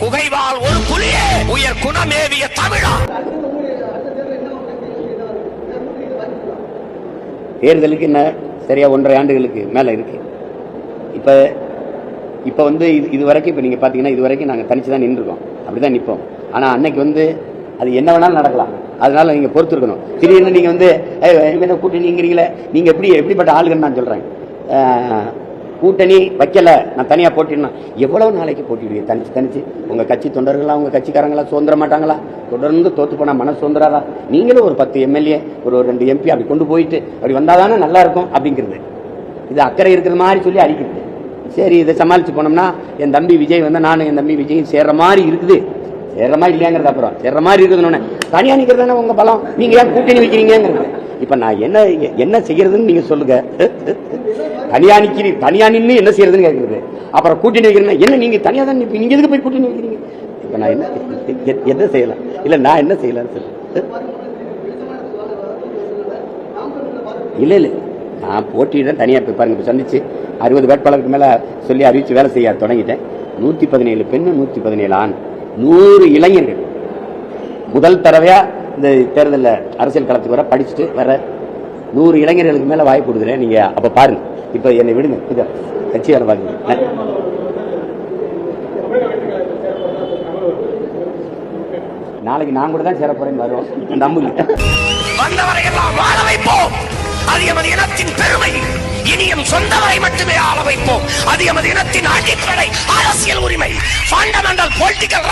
குகைவால் ஒரு புலியே உயர் குணமேவிய தமிழா. தேர்தலுக்கு என்ன சரியா ஒன்றரை ஆண்டுகளுக்கு மேல இருக்கு. இப்ப இப்ப வந்து இது இது வரைக்கும் இப்ப நீங்க பாத்தீங்கன்னா இது வரைக்கும் நாங்க தனிச்சு தான் நின்றுருக்கோம். அப்படிதான் நிற்போம். ஆனா அன்னைக்கு வந்து அது என்ன வேணாலும் நடக்கலாம். அதனால நீங்க பொறுத்து இருக்கணும் திடீர்னு நீங்க வந்து "ஏய், இவனை கூட்டணிங்கிறீங்களே நீங்க எப்படி எப்படிப்பட்ட ஆளுங்கன்னு நான் சொல்றேன். கூட்டணி வைக்கல. நான் தனியா போட்டினா எவ்வளவு நாளைக்கு போட்டிடுவீங்க தனிச்சு தனிச்சு உங்க கட்சி தொண்டர்களா உங்க கட்சிக்காரங்களா சுதந்திர மாட்டாங்களா? தொடர்ந்து தோத்து போனா மன சுதந்திராரா? நீங்களும் ஒரு பத்து எம்எல்ஏ ஒரு ரெண்டு எம்பி அப்படி கொண்டு போயிட்டு அப்படி வந்தாதானே நல்லா இருக்கும் அப்படிங்கிறது. இது அக்கறை இருக்கிற மாதிரி சொல்லி அடிக்கிறது சரி இதை சமாளிச்சு போனோம்னா என் தம்பி விஜய் வந்து நானும் என் தம்பி விஜயும் சேர்ற மாதிரி இருக்குது. சேர்ற மாதிரி இல்லையாங்கிறது அப்புறம். சேர்ற மாதிரி இருக்குதுன்னு தனியா நிக்கிறது தானே உங்க பலம்? நீங்க ஏன் கூட்டணி வைக்கிறீங்கிறது இப்ப நான் என்ன என்ன செய்யறதுன்னு நீங்க சொல்லுங்க. தனியா நிக்கிறீ தனியா நின்னு என்ன செய்யறதுன்னு கேட்கறது அப்புறம் கூட்டணி வைக்கிறேன்னா என்ன நீங்க தனியா தான் நீங்க எதுக்கு போய் கூட்டணி வைக்கிறீங்க? இப்ப நான் என்ன என்ன செய்யலாம்? இல்ல நான் என்ன செய்யலாம் சொல்லு. இல்ல இல்ல. நான் போட்டியிட தனியா போய் பாருங்க. இப்ப சந்திச்சு அறுபது வேட்பாளருக்கு மேல சொல்லி அறிவிச்சு வேலை செய்ய தொடங்கிட்டேன். நூத்தி பதினேழு பெண் நூத்தி பதினேழு ஆண். நூறு இளைஞர்கள். முதல் தடவையா இந்த தேர்தல்ல அரசியல் களத்துக்கு வர படிச்சுட்டு வர நூறு இளைஞர்களுக்கு மேல வாய்ப்பு கொடுக்குறேன். நீங்க அப்ப பாருங்க. இப்ப என்னை விடுங்க. இத கட்சி பாருங்க நாளைக்கு நான் கூட தான் சேர போறேன்னு வரும் நம்புங்க வந்தவரை எல்லாம் வாழ வைப்போம். அது எமது இனத்தின் பெருமை. இனியும் சொந்தவரை மட்டுமே ஆள வைப்போம். அது எமது இனத்தின் அடிப்படை அரசியல் உரிமை. Fundamental political